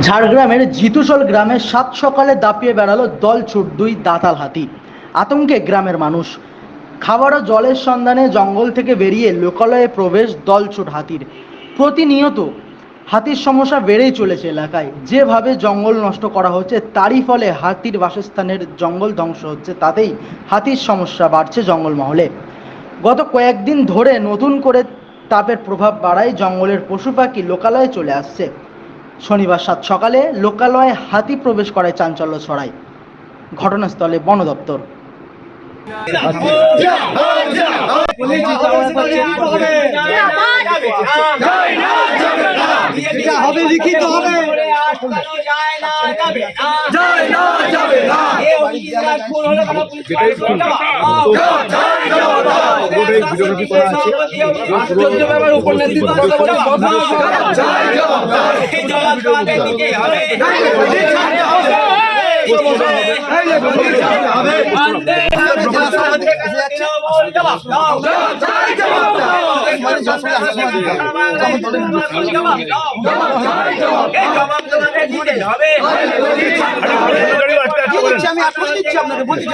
ঝাড়গ্রামের জিতুসল গ্রামে সাত সকালে দাপিয়ে বেড়ালো দলছুট দুই দাতাল হাতি। আতঙ্কে গ্রামের মানুষ। খাবার ও জলের সন্ধানে জঙ্গল থেকে বেরিয়ে লোকালয়ে প্রবেশ দলছুট হাতির। প্রতিনিয়ত হাতির সমস্যা বেড়েই চলেছে এলাকায়। যেভাবে জঙ্গল নষ্ট করা হচ্ছে, তারই ফলে হাতির বাসস্থানের জঙ্গল ধ্বংস হচ্ছে, তাতেই হাতির সমস্যা বাড়ছে জঙ্গলমহলে। গত কয়েকদিন ধরে নতুন করে তাপের প্রভাব বাড়ায় জঙ্গলের পশু পাখি লোকালয়ে চলে আসছে। শনিবার সাত সকালে লোকালয়ে হাতি প্রবেশ করায় চাঞ্চল্য ছড়ায়। ঘটনাস্থলে বন দপ্তর। আমি আপনাকে দিচ্ছি আপনাকে বলছি